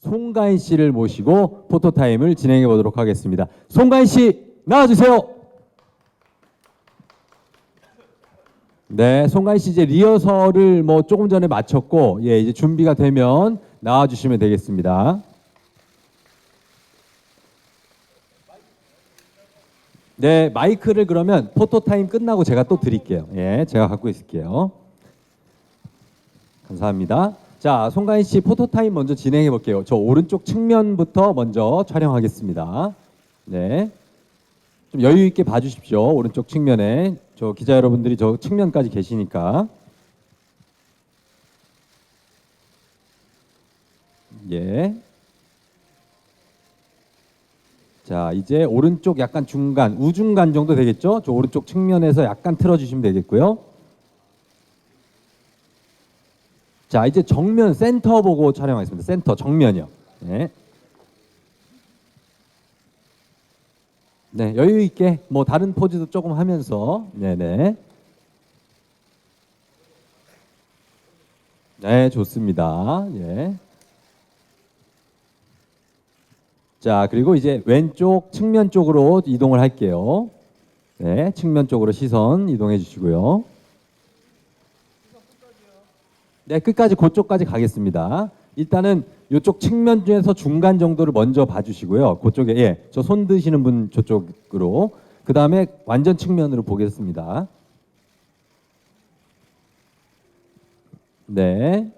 송가인 씨를 모시고 포토타임을 진행해 보도록 하겠습니다. 송가인 씨 나와주세요. 네, 송가인 씨 이제 리허설을 뭐 조금 전에 마쳤고, 예, 이제 준비가 되면 나와주시면 되겠습니다. 네, 마이크를 그러면 포토타임 끝나고 제가 또 드릴게요. 예, 제가 갖고 있을게요. 감사합니다. 자, 송가인 씨 포토타임 먼저 진행해 볼게요. 저 오른쪽 측면부터 먼저 촬영하겠습니다. 네. 좀 여유 있게 봐 주십시오. 오른쪽 측면에 저 기자 여러분들이 저 측면까지 계시니까. 예. 자, 이제 오른쪽 약간 중간, 우중간 정도 되겠죠? 저 오른쪽 측면에서 약간 틀어 주시면 되겠고요. 자, 이제 정면 센터 보고 촬영하겠습니다. 센터 정면이요. 네. 네, 여유 있게 뭐 다른 포즈도 조금 하면서 네, 네. 네, 좋습니다. 예. 자, 그리고 이제 왼쪽 측면 쪽으로 이동을 할게요. 네, 측면 쪽으로 시선 이동해 주시고요. 네, 끝까지 그쪽까지 가겠습니다. 일단은 이쪽 측면 중에서 중간 정도를 먼저 봐주시고요. 그쪽에 예, 저 손 드시는 분 저쪽으로 그 다음에 완전 측면으로 보겠습니다. 네.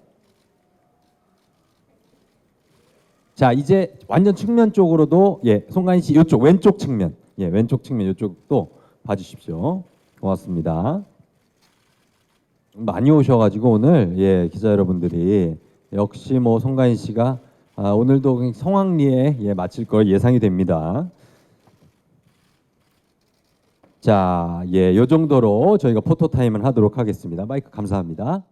자, 이제 완전 측면 쪽으로도 예, 송가인 씨 이쪽 왼쪽 측면, 예, 왼쪽 측면 이쪽도 봐주십시오. 고맙습니다. 많이 오셔가지고 오늘 예 기자 여러분들이 역시 뭐 송가인 씨가 아, 오늘도 성황리에 예, 마칠 걸 예상이 됩니다. 자, 예, 요 정도로 저희가 포토 타임을 하도록 하겠습니다. 마이크 감사합니다.